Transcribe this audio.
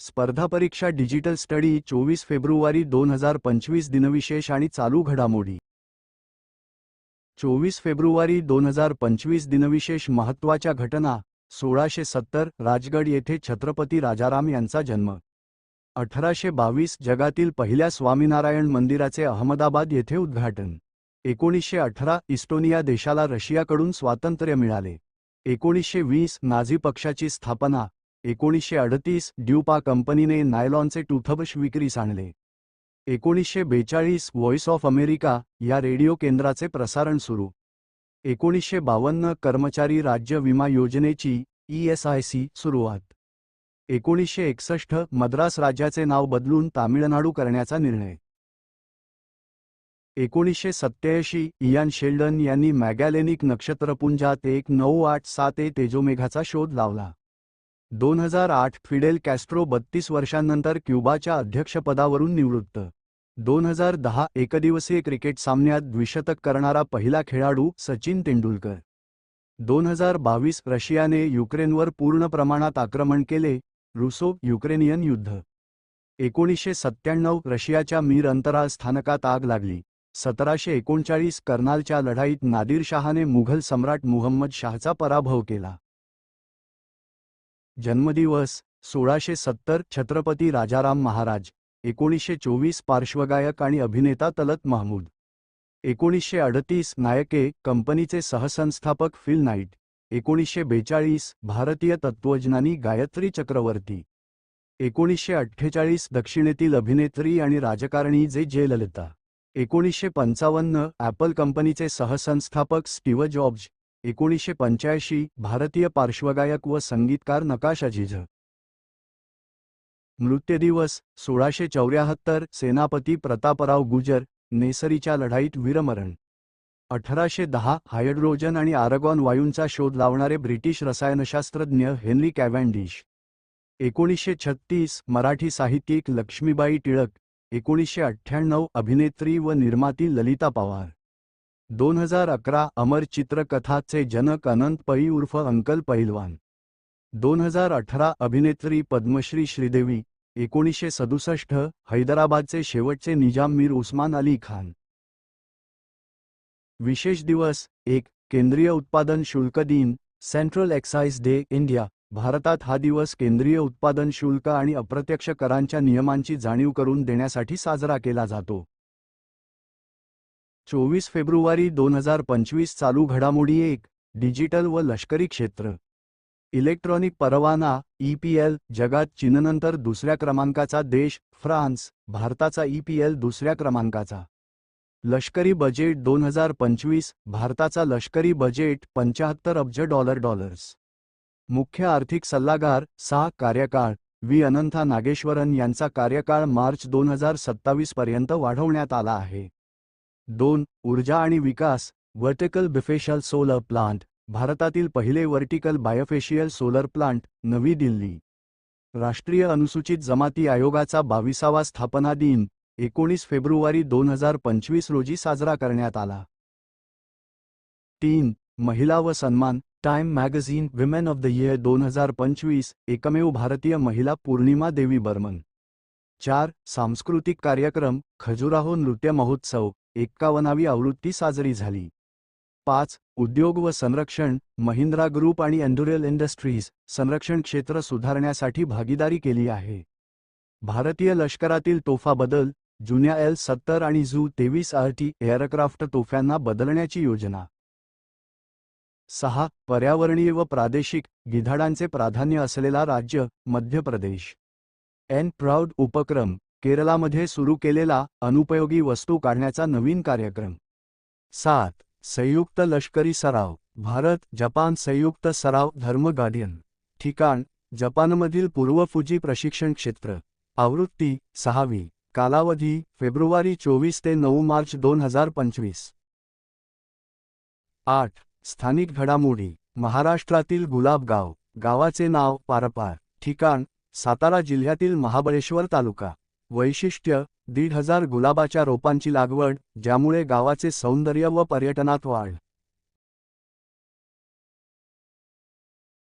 स्पर्धा परीक्षा digital study चोवीस फेब्रुवारी दोन हजार पंचवीस दिनविशेष आणि चालू घडामोडी. चोवीस फेब्रुवारी दोन हजार पंचवीस दिनविशेष महत्त्वाच्या घटना सोळाशे सत्तर राजगड येथे छत्रपती राजाराम यांचा जन्म. अठराशे बावीस जगातील पहिल्या स्वामीनारायण मंदिराचे अहमदाबाद येथे उद्घाटन. एकोणीसशे अठरा इस्टोनिया देशाला रशियाकडून स्वातंत्र्य मिळाले. एकोणीसशे वीस नाझी पक्षाची स्थापना एकोणीसशे अडतीस ड्युपा कंपनीने नायलॉनचे टूथब्रश विक्रीस आणले. एकोणीसशे बेचाळीस व्हॉइस ऑफ अमेरिका या रेडिओ केंद्राचे प्रसारण सुरू. एकोणीसशे बावन्न कर्मचारी राज्य विमा योजनेची ई एस आय सी सुरुवात. एकोणीसशे एकसष्ट मद्रास राज्याचे नाव बदलून तामिळनाडू करण्याचा निर्णय. एकोणीसशे सत्त्याऐंशी इयान शेल्डन यांनी मॅगॅलेनिक नक्षत्रपुंजात एक नऊ आठ सात ए तेजोमेघाचा शोध लावला. दोन हजार आठ फिडेल कॅस्ट्रो बत्तीस वर्षांनंतर क्युबाच्या अध्यक्षपदावरून निवृत्त. दोन हजार दहा एकदिवसीय क्रिकेट सामन्यात द्विशतक करणारा पहिला खेळाडू सचिन तेंडुलकर. दोन हजार बावीस रशियाने युक्रेनवर पूर्ण प्रमाणात आक्रमण केले रुसो युक्रेनियन युद्ध. एकोणीसशे सत्त्याण्णव रशियाच्या मीर अंतराळ स्थानकात आग लागली. सतराशे एकोणचाळीस कर्नालच्या लढाईत नादिरशाहाने मुघल सम्राट मुहम्मद शाहचा पराभव केला. जन्मदिवस सोळाशे सत्तर छत्रपती राजाराम महाराज एकोणीसशे चोवीस पार्श्वगायक आणि अभिनेता तलत महमूद. एकोणीसशे अडतीस नायके कंपनीचे सहसंस्थापक फिल नाईट. एकोणीसशे बेचाळीस भारतीय तत्त्वज्ञानी गायत्री चक्रवर्ती. एकोणीसशे अठ्ठेचाळीस दक्षिणेतील अभिनेत्री आणि राजकारणी जे जयललिता एकोणीसशे पंचावन्न ॲपल कंपनीचे सहसंस्थापक स्टीव जॉब्ज. एकोणीसशे पंच्याऐंशी भारतीय पार्श्वगायक व संगीतकार नकाशा झिझ मृत्यूदिवस सोळाशे चौऱ्याहत्तर सेनापती प्रतापराव गुजर नेसरीच्या लढाईत वीरमरण. अठराशे दहा हायड्रोजन आणि आरगॉन वायूंचा शोध लावणारे ब्रिटिश रसायनशास्त्रज्ञ हेनरी कॅव्हँडिश. एकोणीसशे छत्तीस मराठी साहित्यिक लक्ष्मीबाई टिळक. एकोणीसशे अठ्ठ्याण्णव अभिनेत्री व निर्माती ललिता पवार. दोन हजार अकरा अमर चित्रकथाचे जनक अनंत पै उर्फ अंकल पहिलवान. दोन हजार अठरा अभिनेत्री पद्मश्री श्रीदेवी एकोणीसशे सदुसष्ट हैदराबादचे शेवटचे निजाम मीर उस्मान अली खान. विशेष दिवस एक केंद्रीय उत्पादन शुल्क दिन सेंट्रल एक्साइज डे इंडिया भारतात हा दिवस केंद्रीय उत्पादन शुल्क आणि अप्रत्यक्ष करांच्या नियमांची जाणीव करून देण्यासाठी साजरा केला जातो. चोवीस फेब्रुवारी दोन हजार पंचवीस चालू घडामोडी एक डिजिटल व लष्करी क्षेत्र. इलेक्ट्रॉनिक परवाना ईपीएल जगात चीननंतर दुसऱ्या क्रमांकाचा देश फ्रान्स भारताचा ईपीएल दुसऱ्या क्रमांकाचा. लष्करी बजेट दोन हजार पंचवीस भारताचा लष्करी बजेट पंचाहत्तर अब्ज डॉलर डॉलर्स. मुख्य आर्थिक सल्लागार सहा कार्यकाळ व्ही. अनंथा नागेश्वरन यांचा कार्यकाळ मार्च दोन हजार सत्तावीस पर्यंत वाढवण्यात आला आहे. दोन ऊर्जा आणि विकास व्हर्टिकल बिफेशल सोलर प्लांट भारतातील पहिले व्हर्टिकल बायोफेशियल सोलर प्लांट नवी दिल्ली. राष्ट्रीय अनुसूचित जमाती आयोगाचा बाविसावा स्थापना दिन एकोणीस फेब्रुवारी दोन हजार पंचवीस रोजी साजरा करण्यात आला. तीन महिला व सन्मान Time magazine women of the year दोन हजार पंचवीस एकमेव भारतीय महिला पूर्णिमा देवी बर्मन. चार सांस्कृतिक कार्यक्रम खजुराहो नृत्य महोत्सव एक्कावनावी आवृत्ती साजरी झाली. पाच उद्योग व संरक्षण महिंद्रा ग्रुप आणि एन्डुरेल इंडस्ट्रीज संरक्षण क्षेत्र सुधारण्यासाठी भागीदारी केली आहे. भारतीय लष्करातील तोफा बदल जुन्या एल सत्तर आणि झू तेवीस आरटी एअरक्राफ्ट तोफ्यांना बदलण्याची योजना. सहा पर्यावरणीय व प्रादेशिक गिधाडांचे प्राधान्य असलेला राज्य मध्य प्रदेश. एन प्राऊड उपक्रम केरळामध्ये सुरू केलेला अनुपयोगी वस्तू काढण्याचा नवीन कार्यक्रम. सात. संयुक्त लष्करी सराव भारत जपान संयुक्त सराव धर्म गार्डियन ठिकाण जपानमधील पूर्व फुजी प्रशिक्षण क्षेत्र. आवृत्ती सहावी कालावधी फेब्रुवारी चोवीस ते नऊ मार्च दोन हजार पंचवीस. आठ. स्थानिक घडामोडी महाराष्ट्रातील गुलाबगाव गावाचे नाव पारपार ठिकाण सातारा जिल्ह्यातील महाबळेश्वर तालुका. वैशिष्ट्य दीड हजार गुलाबाच्या रोपांची लागवड ज्यामुळे गावाचे सौंदर्य व पर्यटनात वाढ.